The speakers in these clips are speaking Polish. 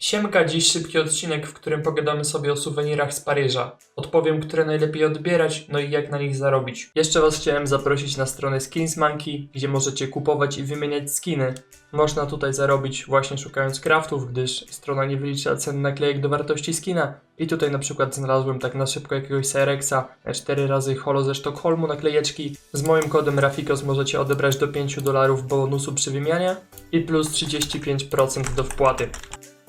Siemka, dziś szybki odcinek, w którym pogadamy sobie o suwenirach z Paryża. Odpowiem, które najlepiej odbierać, no i jak na nich zarobić. Jeszcze Was chciałem zaprosić na stronę Skins Monkey, gdzie możecie kupować i wymieniać skiny. Można tutaj zarobić właśnie szukając craftów, gdyż strona nie wylicza cen naklejek do wartości skina. I tutaj na przykład znalazłem tak na szybko jakiegoś Cyrexa, 4 razy holo ze Sztokholmu naklejeczki. Z moim kodem Rafikos możecie odebrać do 5 dolarów bonusu przy wymianie i plus 35% do wpłaty.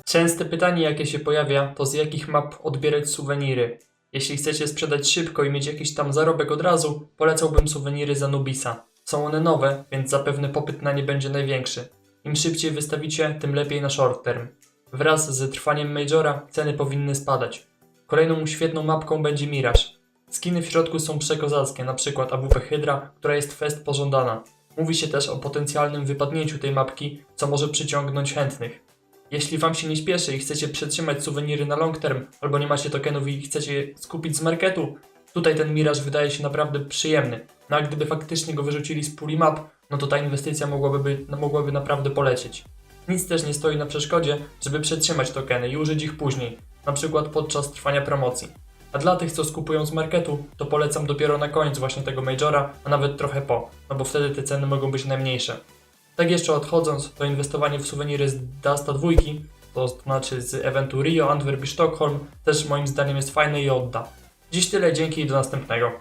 Częste pytanie, jakie się pojawia, to z jakich map odbierać suweniry. Jeśli chcecie sprzedać szybko i mieć jakiś tam zarobek od razu, polecałbym suweniry z Anubisa. Są one nowe, więc zapewne popyt na nie będzie największy. Im szybciej wystawicie, tym lepiej na short term. Wraz z trwaniem Majora ceny powinny spadać. Kolejną świetną mapką będzie Mirage. Skiny w środku są przekozackie, np. AWP Hydra, która jest fest pożądana. Mówi się też o potencjalnym wypadnięciu tej mapki, co może przyciągnąć chętnych. Jeśli Wam się nie śpieszy i chcecie przetrzymać suweniry na long term, albo nie macie tokenów i chcecie skupić z marketu, tutaj ten Mirage wydaje się naprawdę przyjemny. No a gdyby faktycznie go wyrzucili z puli map, no to ta inwestycja mogłaby, by, no mogłaby naprawdę polecieć. Nic też nie stoi na przeszkodzie, żeby przetrzymać tokeny i użyć ich później, na przykład podczas trwania promocji. A dla tych, co skupują z marketu, to polecam dopiero na koniec właśnie tego Majora, a nawet trochę po, no bo wtedy te ceny mogą być najmniejsze. Tak jeszcze odchodząc, to inwestowanie w suweniry z Dasta dwójki, to znaczy z eventu Rio, Antwerp i Sztokholm, też moim zdaniem jest fajne i odda. Dziś tyle, dzięki i do następnego.